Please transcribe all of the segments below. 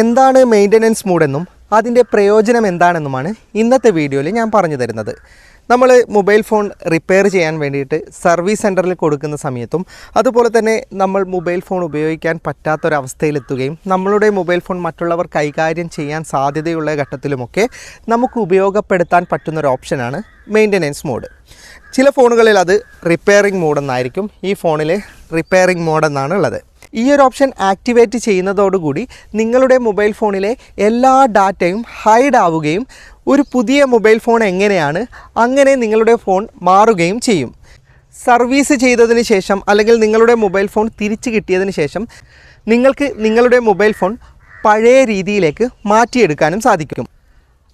എന്താണ് മെയിന്റനൻസ് മൂഡെന്നും അതിന്റെ പ്രയോജനം എന്താണെന്നുമാണ് ഇന്നത്തെ വീഡിയോയിൽ ഞാൻ പറഞ്ഞു തരുന്നത്. നമ്മൾ മൊബൈൽ ഫോൺ റിപ്പയർ ചെയ്യാൻ വേണ്ടിയിട്ട് സർവീസ് സെന്ററിൽ കൊടുക്കുന്ന സമയത്തും അതുപോലെ തന്നെ നമ്മൾ മൊബൈൽ ഫോൺ ഉപയോഗിക്കാൻ പറ്റാത്തൊരവസ്ഥയിലെത്തുകയും നമ്മളുടെ മൊബൈൽ ഫോൺ മറ്റുള്ളവർ കൈകാര്യം ചെയ്യാൻ സാധ്യതയുള്ള ഘട്ടത്തിലുമൊക്കെ നമുക്ക് ഉപയോഗപ്പെടുത്താൻ പറ്റുന്നൊരു ഓപ്ഷനാണ് മെയിന്റനൻസ് മോഡ് ചില ഫോണുകളിൽ അത് റിപ്പയറിംഗ് മോഡെന്നായിരിക്കും ഈ ഫോണിലെ റിപ്പയറിംഗ് മോഡെന്നാണ് ഉള്ളത്. ഈ ഒരു ഓപ്ഷൻ ആക്ടിവേറ്റ് ചെയ്യുന്നതോടുകൂടി നിങ്ങളുടെ മൊബൈൽ ഫോണിലെ എല്ലാ ഡാറ്റയും ഹൈഡ് ആവുകയും ഒരു പുതിയ മൊബൈൽ ഫോൺ എങ്ങനെയാണ് അങ്ങനെ നിങ്ങളുടെ ഫോൺ മാറുകയും ചെയ്യും. സർവീസ് ചെയ്തതിന് ശേഷം അല്ലെങ്കിൽ നിങ്ങളുടെ മൊബൈൽ ഫോൺ തിരിച്ചു കിട്ടിയതിന് ശേഷം നിങ്ങൾക്ക് നിങ്ങളുടെ മൊബൈൽ ഫോൺ പഴയ രീതിയിലേക്ക് മാറ്റിയെടുക്കാനും സാധിക്കും.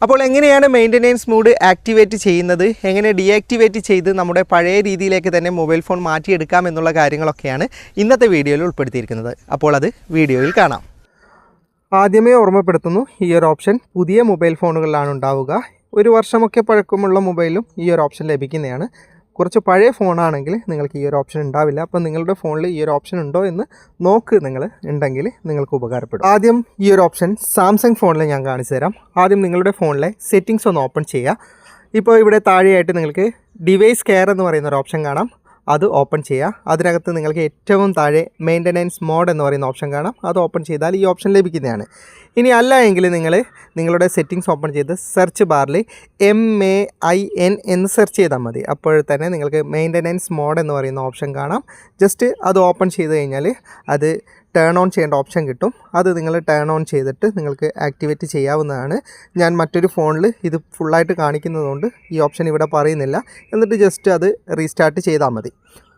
അപ്പോൾ എങ്ങനെയാണ് മെയിന്റനൻസ് മൂഡ് ആക്ടിവേറ്റ് ചെയ്യുന്നത്? എങ്ങനെ ഡീആക്ടിവേറ്റ് ചെയ്ത് നമ്മുടെ പഴയ രീതിയിലേക്ക് തന്നെ മൊബൈൽ ഫോൺ മാറ്റിയെടുക്കാം എന്നുള്ള കാര്യങ്ങളൊക്കെയാണ് ഇന്നത്തെ വീഡിയോയിൽ ഉൾപ്പെടുത്തിയിരിക്കുന്നത്. അപ്പോൾ അത് വീഡിയോയിൽ കാണാം. ആദ്യമേ ഓർമ്മപ്പെടുത്തുന്നു ഈ ഒരു ഓപ്ഷൻ പുതിയ മൊബൈൽ ഫോണുകളിലാണ് ഉണ്ടാവുക. ഒരു വർഷമൊക്കെ പഴക്കമുള്ള മൊബൈലും ഈ ഒരു ഓപ്ഷൻ ലഭിക്കുന്നതാണ്. കുറച്ച് പഴയ ഫോണാണെങ്കിൽ നിങ്ങൾക്ക് ഈ ഒരു ഓപ്ഷൻ ഉണ്ടാവില്ല. അപ്പോൾ നിങ്ങളുടെ ഫോണിൽ ഈ ഒരു ഓപ്ഷൻ ഉണ്ടോ എന്ന് നോക്ക് നിങ്ങൾ. ഉണ്ടെങ്കിൽ നിങ്ങൾക്ക് ഉപകാരപ്പെടും. ആദ്യം ഈ ഒരു ഓപ്ഷൻ സാംസങ് ഫോണിൽ ഞാൻ കാണിച്ചു തരാം. ആദ്യം നിങ്ങളുടെ ഫോണിലെ സെറ്റിങ്സ് ഒന്ന് ഓപ്പൺ ചെയ്യുക. ഇപ്പോൾ ഇവിടെ താഴെയായിട്ട് നിങ്ങൾക്ക് ഡിവൈസ് കെയർ എന്ന് പറയുന്ന ഒരു ഓപ്ഷൻ കാണാം. അത് ഓപ്പൺ ചെയ്യുക. അതിനകത്ത് നിങ്ങൾക്ക് ഏറ്റവും താഴെ മെയിന്റനൻസ് മോഡ് എന്ന് പറയുന്ന ഓപ്ഷൻ കാണാം. അത് ഓപ്പൺ ചെയ്താൽ ഈ ഓപ്ഷൻ ലഭിക്കുന്നതാണ്. ഇനി അല്ല എങ്കിൽ നിങ്ങൾ നിങ്ങളുടെ സെറ്റിങ്സ് ഓപ്പൺ ചെയ്ത് സെർച്ച് ബാറിൽ എം എ ഐ എൻ എന്ന് സെർച്ച് ചെയ്താൽ മതി. അപ്പോൾ തന്നെ നിങ്ങൾക്ക് മെയിന്റനൻസ് മോഡ് എന്ന് പറയുന്ന ഓപ്ഷൻ കാണാം. ജസ്റ്റ് അത് ഓപ്പൺ ചെയ്ത് കഴിഞ്ഞാൽ അത് ടേൺ ഓൺ ചെയ്യേണ്ട ഓപ്ഷൻ കിട്ടും. അത് നിങ്ങൾ ടേൺ ഓൺ ചെയ്തിട്ട് നിങ്ങൾക്ക് ആക്ടിവേറ്റ് ചെയ്യാവുന്നതാണ്. ഞാൻ മറ്റൊരു ഫോണിൽ ഇത് ഫുള്ളായിട്ട് കാണിക്കുന്നതുകൊണ്ട് ഈ ഓപ്ഷൻ ഇവിടെ പറയുന്നില്ല. എന്നിട്ട് ജസ്റ്റ് അത് റീസ്റ്റാർട്ട് ചെയ്താൽ മതി.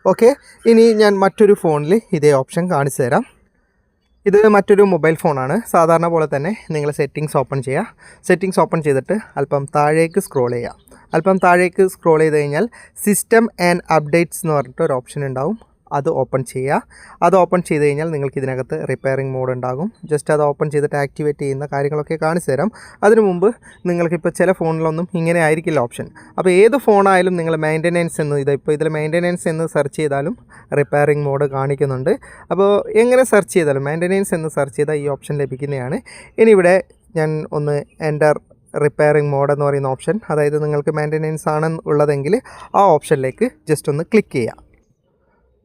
ഓക്കെ ഇനി ഞാൻ മറ്റൊരു ഫോണിൽ ഇതേ ഓപ്ഷൻ കാണിച്ചു തരാം. ഇത് മറ്റൊരു മൊബൈൽ ഫോണാണ് സാധാരണ പോലെ തന്നെ നിങ്ങൾ സെറ്റിങ്സ് ഓപ്പൺ ചെയ്യുക. സെറ്റിങ്സ് ഓപ്പൺ ചെയ്തിട്ട് അല്പം താഴേക്ക് സ്ക്രോൾ ചെയ്യുക. അല്പം താഴേക്ക് സ്ക്രോൾ ചെയ്ത് കഴിഞ്ഞാൽ സിസ്റ്റം ആൻഡ് അപ്ഡേറ്റ്സ് എന്ന് പറഞ്ഞിട്ട് ഒരു ഓപ്ഷൻ ഉണ്ടാവും. അത് ഓപ്പൺ ചെയ്യുക. അത് ഓപ്പൺ ചെയ്ത് കഴിഞ്ഞാൽ നിങ്ങൾക്ക് ഇതിനകത്ത് റിപ്പയറിംഗ് മോഡ് ഉണ്ടാകും. ജസ്റ്റ് അത് ഓപ്പൺ ചെയ്തിട്ട് ആക്ടിവേറ്റ് ചെയ്യുന്ന കാര്യങ്ങളൊക്കെ കാണിച്ചു തരാം. അതിനു മുമ്പ് നിങ്ങൾക്കിപ്പോൾ ചില ഫോണിലൊന്നും ഇങ്ങനെ ആയിരിക്കില്ല ഓപ്ഷൻ അപ്പോൾ ഏത് ഫോണായാലും നിങ്ങൾ മെയിന്റനൻസ് എന്ന് ഇത് ഇപ്പോൾ ഇതിൽ മെയിന്റനൻസ് എന്ന് സെർച്ച് ചെയ്താലും റിപ്പയറിംഗ് മോഡ് കാണിക്കുന്നുണ്ട്. അപ്പോൾ എങ്ങനെ സെർച്ച് ചെയ്താലും മെയിന്റനൻസ് എന്ന് സെർച്ച് ചെയ്താൽ ഈ ഓപ്ഷൻ ലഭിക്കുന്നതാണ്. ഇനി ഇവിടെ ഞാൻ ഒന്ന് എന്റർ റിപ്പയറിംഗ് മോഡ് എന്ന് പറയുന്ന ഓപ്ഷൻ അതായത് നിങ്ങൾക്ക് മെയിന്റനൻസ് ആണ് ഉള്ളതെങ്കിൽ ആ ഓപ്ഷനിലേക്ക് ജസ്റ്റ് ഒന്ന് ക്ലിക്ക് ചെയ്യാം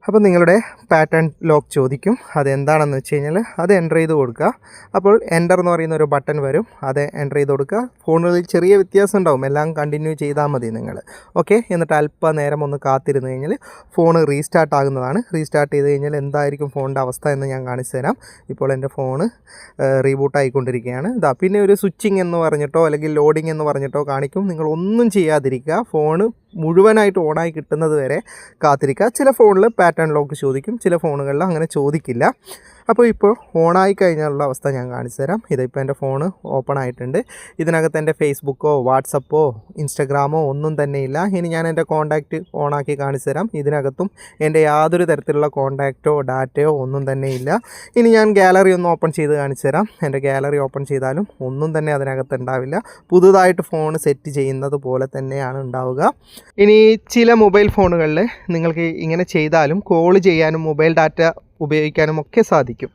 അപ്പോൾ നിങ്ങളുടെ പാറ്റേൺ ലോക്ക് ചോദിക്കും. അതെന്താണെന്ന് വെച്ച് കഴിഞ്ഞാൽ അത് എന്റർ ചെയ്ത് കൊടുക്കുക. അപ്പോൾ എന്റർ എന്ന് പറയുന്ന ഒരു ബട്ടൺ വരും. അത് എന്റർ ചെയ്ത് കൊടുക്കുക. ഫോണുകളിൽ ചെറിയ വ്യത്യാസം ഉണ്ടാവും. എല്ലാം കണ്ടിന്യൂ ചെയ്താൽ മതി നിങ്ങൾ. ഓക്കെ എന്നിട്ട് അല്പ നേരം ഒന്ന് കാത്തിരുന്ന് കഴിഞ്ഞാൽ ഫോൺ റീസ്റ്റാർട്ട് ആകുന്നതാണ്. റീസ്റ്റാർട്ട് ചെയ്ത് കഴിഞ്ഞാൽ എന്തായിരിക്കും ഫോണിന്റെ അവസ്ഥ എന്ന് ഞാൻ കാണിച്ചു തരാം. ഇപ്പോൾ എന്റെ ഫോണ് റീബൂട്ട് ആയിക്കൊണ്ടിരിക്കുകയാണ്. ഇതാ പിന്നെ ഒരു സ്വിച്ചിങ് എന്ന് പറഞ്ഞിട്ടോ അല്ലെങ്കിൽ ലോഡിംഗ് എന്ന് പറഞ്ഞിട്ടോ കാണിക്കും. നിങ്ങൾ ഒന്നും ചെയ്യാതിരിക്കുക. ഫോണ് മുഴുവനായിട്ട് ഓണായി കിട്ടുന്നത് വരെ കാത്തിരിക്കുക. ചില ഫോണിൽ പാറ്റേൺ ലോക്ക് ചോദിക്കും ചില ഫോണുകളിൽ അങ്ങനെ ചോദിക്കില്ല. അപ്പോൾ ഇപ്പോൾ ഓണായി കഴിഞ്ഞാലുള്ള അവസ്ഥ ഞാൻ കാണിച്ചു തരാം. ഇതിപ്പോൾ എന്റെ ഫോണ് ഓപ്പൺ ആയിട്ടുണ്ട്. ഇതിനകത്ത് എന്റെ ഫേസ്ബുക്കോ വാട്സപ്പോ ഇൻസ്റ്റഗ്രാമോ ഒന്നും തന്നെ ഇല്ല. ഇനി ഞാൻ എന്റെ കോൺടാക്റ്റ് ഓണാക്കി കാണിച്ചു തരാം. ഇതിനകത്തും എന്റെ യാതൊരു തരത്തിലുള്ള കോൺടാക്റ്റോ ഡാറ്റയോ ഒന്നും തന്നെ ഇല്ല. ഇനി ഞാൻ ഗാലറി ഒന്ന് ഓപ്പൺ ചെയ്ത് കാണിച്ചു തരാം. എന്റെ ഗാലറി ഓപ്പൺ ചെയ്താലും ഒന്നും തന്നെ അതിനകത്ത് ഉണ്ടാവില്ല. പുതുതായിട്ട് ഫോൺ സെറ്റ് ചെയ്യുന്നത് പോലെ തന്നെയാണ് ഉണ്ടാവുക. ഇനി ചില മൊബൈൽ ഫോണുകളിൽ നിങ്ങൾക്ക് ഇങ്ങനെ ചെയ്താലും കോൾ ചെയ്യാനും മൊബൈൽ ഡാറ്റ ഉപയോഗിക്കാനും ഒക്കെ സാധിക്കും.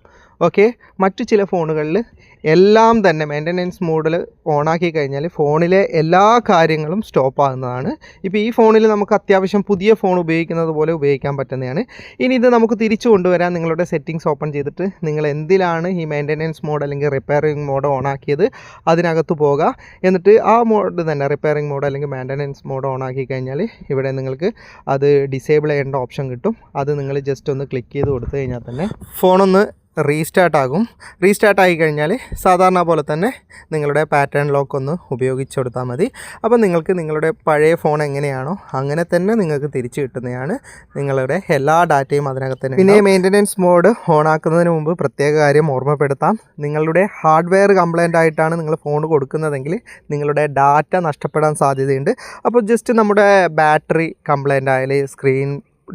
ഓക്കെ മറ്റു ചില ഫോണുകളിൽ എല്ലാം തന്നെ മെയിന്റനൻസ് മോഡിൽ ഓണാക്കി കഴിഞ്ഞാൽ ഫോണിലെ എല്ലാ കാര്യങ്ങളും സ്റ്റോപ്പ് ആകുന്നതാണ്. ഇപ്പോൾ ഈ ഫോണിൽ നമുക്ക് അത്യാവശ്യം പുതിയ ഫോൺ ഉപയോഗിക്കുന്നത് പോലെ ഉപയോഗിക്കാൻ പറ്റുന്നതാണ്. ഇനി ഇത് നമുക്ക് തിരിച്ചു കൊണ്ടുവരാൻ നിങ്ങളുടെ സെറ്റിങ്സ് ഓപ്പൺ ചെയ്തിട്ട് നിങ്ങൾ എന്തിലാണ് ഈ മെയിന്റനൻസ് മോഡ് അല്ലെങ്കിൽ റിപ്പയറിംഗ് മോഡ് ഓണാക്കിയത് അതിനകത്ത് പോകുക എന്നിട്ട് ആ മോഡ് തന്നെ റിപ്പയറിംഗ് മോഡ് അല്ലെങ്കിൽ മെയിന്റനൻസ് മോഡ് ഓണാക്കി കഴിഞ്ഞാൽ ഇവിടെ നിങ്ങൾക്ക് അത് ഡിസേബിൾ ചെയ്യേണ്ട ഓപ്ഷൻ കിട്ടും. അത് നിങ്ങൾ ജസ്റ്റ് ഒന്ന് ക്ലിക്ക് ചെയ്ത് കൊടുത്തു കഴിഞ്ഞാൽ തന്നെ ഫോണൊന്ന് റീസ്റ്റാർട്ട് ആകും റീസ്റ്റാർട്ട് ആയി കഴിഞ്ഞാൽ സാധാരണ പോലെ തന്നെ നിങ്ങളുടെ പാറ്റേൺ ലോക്ക് ഒന്ന് ഉപയോഗിച്ച് കൊടുത്താൽ മതി. അപ്പോൾ നിങ്ങൾക്ക് നിങ്ങളുടെ പഴയ ഫോൺ എങ്ങനെയാണോ അങ്ങനെ തന്നെ നിങ്ങൾക്ക് തിരിച്ചു കിട്ടുന്നതാണ് നിങ്ങളുടെ എല്ലാ ഡാറ്റയും അതിനകത്ത് തന്നെ പിന്നെ മെയിന്റനൻസ് മോഡ് ഓൺ ആക്കുന്നതിന് മുമ്പ് പ്രത്യേക കാര്യം ഓർമ്മപ്പെടുത്താം. നിങ്ങളുടെ ഹാർഡ്വെയർ കംപ്ലൈന്റ് ആയിട്ടാണ് നിങ്ങൾ ഫോൺ കൊടുക്കുന്നതെങ്കിൽ നിങ്ങളുടെ ഡാറ്റ നഷ്ടപ്പെടാൻ സാധ്യതയുണ്ട്. അപ്പോൾ ജസ്റ്റ് നമ്മുടെ ബാറ്ററി കംപ്ലൈന്റ് ആയാലും സ്ക്രീൻ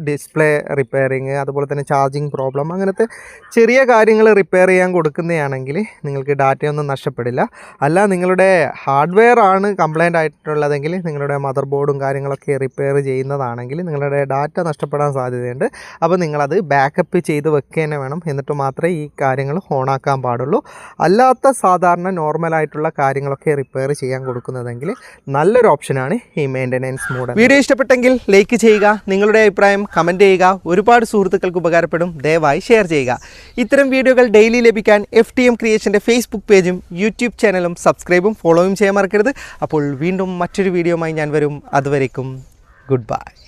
ഡിസ്പ്ലേ റിപ്പയറിങ് അതുപോലെ തന്നെ ചാർജിങ് പ്രോബ്ലം അങ്ങനത്തെ ചെറിയ കാര്യങ്ങൾ റിപ്പയർ ചെയ്യാൻ കൊടുക്കുന്നതാണെങ്കിൽ നിങ്ങൾക്ക് ഡാറ്റയൊന്നും നഷ്ടപ്പെടില്ല. അല്ല നിങ്ങളുടെ ഹാർഡ്വെയർ ആണ് കംപ്ലൈന്റ് ആയിട്ടുള്ളതെങ്കിൽ നിങ്ങളുടെ മദർ ബോർഡും കാര്യങ്ങളൊക്കെ റിപ്പയർ ചെയ്യുന്നതാണെങ്കിൽ നിങ്ങളുടെ ഡാറ്റ നഷ്ടപ്പെടാൻ സാധ്യതയുണ്ട്. അപ്പോൾ നിങ്ങളത് ബാക്കപ്പ് ചെയ്ത് വെക്കുക തന്നെ വേണം. എന്നിട്ട് മാത്രമേ ഈ കാര്യങ്ങൾ ഓണാക്കാൻ പാടുള്ളൂ. അല്ലാത്ത സാധാരണ നോർമലായിട്ടുള്ള കാര്യങ്ങളൊക്കെ റിപ്പയർ ചെയ്യാൻ കൊടുക്കുന്നതെങ്കിൽ നല്ലൊരു ഓപ്ഷനാണ് ഈ മെയിന്റനൻസ് മോഡ് വീഡിയോ ഇഷ്ടപ്പെട്ടെങ്കിൽ ലൈക്ക് ചെയ്യുക. നിങ്ങളുടെ അഭിപ്രായം കമന്റ് ചെയ്യുക. ഒരുപാട് സുഹൃത്തുക്കൾക്ക് ഉപകാരപ്പെടും. ദയവായി ഷെയർ ചെയ്യുക. ഇത്തരം വീഡിയോകൾ ഡെയിലി ലഭിക്കാൻ എഫ് ടി എം ക്രിയേഷന്റെ ഫേസ്ബുക്ക് പേജും യൂട്യൂബ് ചാനലും സബ്സ്ക്രൈബും ഫോളോയും ചെയ്യാൻ മറക്കരുത്. അപ്പോൾ വീണ്ടും മറ്റൊരു വീഡിയോയുമായി ഞാൻ വരും. അതുവരേക്കും ഗുഡ് ബൈ